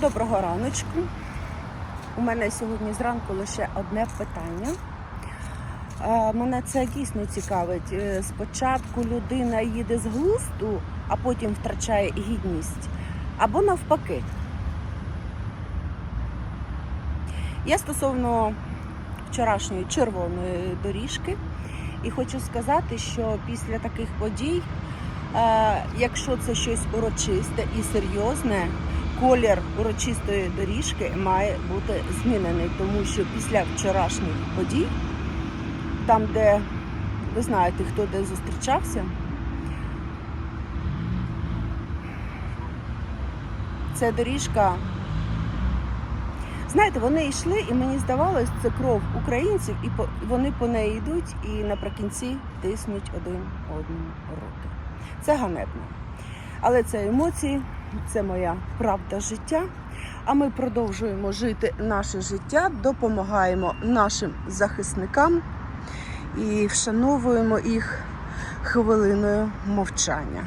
Доброго раночку. У мене сьогодні зранку лише одне питання. Е, Мене це дійсно цікавить. Е, Спочатку людина їде з глузду, а потім втрачає гідність. Або навпаки. Я стосовно вчорашньої червоної доріжки, і хочу сказати, що після таких подій, е, якщо це щось урочисте і серйозне, колір урочистої доріжки має бути змінений, тому що після вчорашніх подій, там, де ви знаєте, хто де зустрічався, ця доріжка. Знаєте, вони йшли, і мені здавалось, це кров українців, і вони по неї йдуть і наприкінці тиснуть один одному руки. Це ганебно. Але це емоції, це моя правда життя. А ми продовжуємо жити наше життя, допомагаємо нашим захисникам і вшановуємо їх хвилиною мовчання.